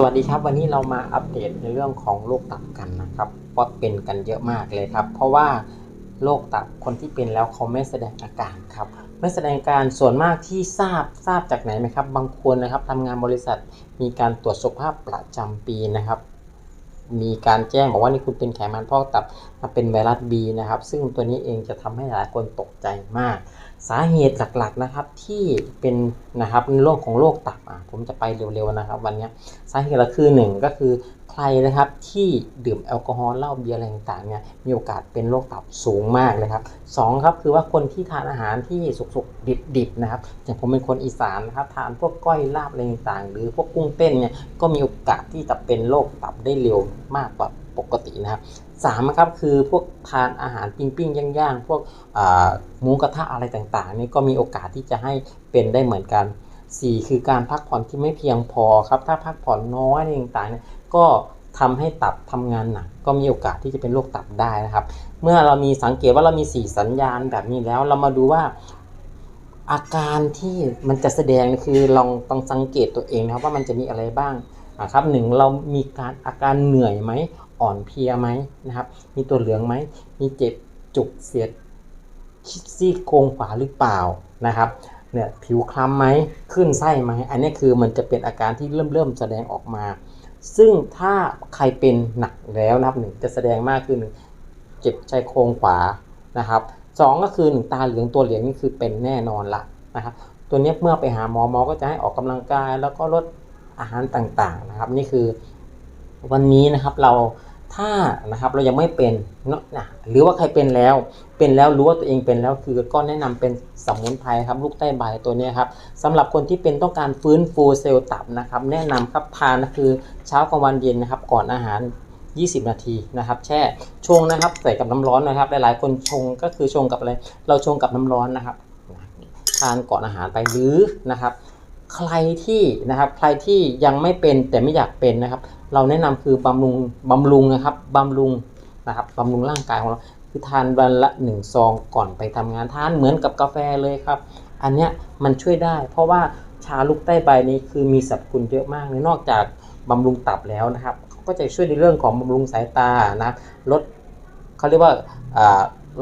สวัสดีครับวันนี้เรามาอัปเดตในเรื่องของโรคตับกันนะครับว่าเป็นกันเยอะมากเลยครับ เพราะว่าโรคตับคนที่เป็นแล้วเขาไม่แสดงอาการครับไม่แสดงอาการส่วนมากที่ทราบทราบจากไหนไหมครับ บางคนนะครับทำงานบริษัทมีการตรวจสุขภาพประจำปีนะครับ มีการแจ้งบอกว่านี่คุณเป็นไขมันพอกตับมาเป็นไวรัส B นะครับ ซึ่งตัวนี้เองจะทำให้หลายคนตกใจมาก สาเหตุหลักๆนะครับที่เป็นนะครับในเรื่องของโรคตับอะผมจะไปเร็วๆนะครับ วันนี้สาเหตุละคือหนึ่งก็คือ ใครนะครับที่ดื่มแอลกอฮอล์เหล้าเบียร์อะไรต่างๆเนี่ยมีโอกาสเป็นโรคตับสูงมากเลยครับสองครับคือว่าคนที่ทานอาหารที่สุกๆดิบๆนะครับอย่างผมเป็นคนอีสานนะครับทานพวกก้อยลาบอะไรต่างๆ หรือพวกกุ้งเต้นเนี่ยก็มีโอกาสที่จะเป็นโรคตับได้เร็วมากกว่าปกตินะครับสามครับคือพวกทานอาหารปิ้งๆย่างๆ พวกหมูกระทะอะไรต่างๆนี่ก็มีโอกาสที่จะให้เป็นได้เหมือนกัน 4 คือการพักผ่อนที่ไม่เพียงพอครับถ้าพักผ่อนน้อยอะไรต่างๆเนี่ยก็ทำให้ตับทำงานหนักก็มีโอกาสที่จะเป็นโรคตับได้นะครับ เมื่อเรามีสังเกตว่าเรามี 4 สัญญาณแบบนี้แล้วเรามาดูว่าอาการที่มันจะแสดงคือลองต้องสังเกตตัวเองนะครับว่ามันจะมีอะไรบ้างนะครับหนึ่งเรามีการอาการเหนื่อยไหมอ่อนเพลียไหมนะครับ มีตัวเหลืองไหมมีเจ็บจุกเสียดซี่โครงขวาหรือเปล่านะครับ เนี่ยผิวคล้ำไหมขึ้นไส้ไหมอันนี้คือมันจะเป็นอาการที่เริ่มเริ่มแสดงออกมา ซึ่งถ้าใครเป็นหนักแล้วนะครับหนึ่งจะแสดงมากคือหนึ่งเจ็บชายโครงขวานะครับสองก็คือหนึ่งตาเหลืองตัวเหลืองนี่คือเป็นแน่นอนละนะครับตัวนี้เมื่อไปหาหมอหมอก็จะให้ออกกำลังกายแล้วก็ลดอาหารต่างๆนะครับ นี่คือวันนี้นะครับเรา ถ้านะครับเรายังไม่เป็นเนอะนะหรือว่าใครเป็นแล้ว เป็นแล้วรู้ว่าตัวเองเป็นแล้วคือก็แนะนำเป็นสมุนไพรครับลูกใต้ใบตัวนี้ครับสำหรับคนที่เป็นต้องการฟื้นฟูเซลล์ตับนะครับ แนะนำครับทานคือเช้ากลางวันเย็นนะครับ ก่อนอาหาร 20 นาทีนะครับแช่ชงนะครับใส่กับน้ำร้อนนะครับ หลายๆ คนชงก็คือชงกับอะไร เราชงกับน้ำร้อนนะครับทานก่อนอาหารไปหรือนะครับ ใครที่นะครับใครที่ยังไม่เป็นแต่ไม่อยากเป็นนะครับ เราแนะนำคือบำรุงบำรุงนะครับบำรุงนะครับบำรุงร่างกายของเราคือทานวันละหนึ่งซองก่อนไปทำงานทานเหมือนกับกาแฟเลยครับ อันเนี้ยมันช่วยได้ เพราะว่าชาลูกใต้ใบนี้คือมีสรรพคุณเยอะมากเลยนอกจากบำรุงตับแล้วนะครับเขาก็จะช่วยในเรื่องของบำรุงสายตานะลดเขาเรียกว่า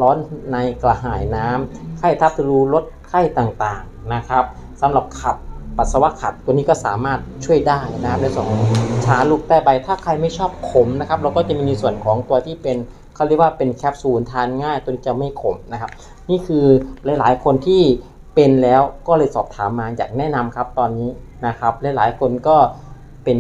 ร้อนในกระหายน้ำไข้ทับทะลูลดไข้ต่างๆนะครับสำหรับขับ ปัสสาวะขัดตัวนี้ก็สามารถช่วยได้นะครับในส่วนของชาลูกแต้ใบถ้าใครไม่ชอบขมนะครับเราก็จะมีในส่วนของตัวที่เป็นเขาเรียกว่าเป็นแคปซูลทานง่ายตัวนี้จะไม่ขมนะครับ นี่คือหลาย ๆ คนที่เป็นแล้วก็เลยสอบถามมาอยากแนะนำครับตอนนี้นะครับ หลายๆ คนก็เป็น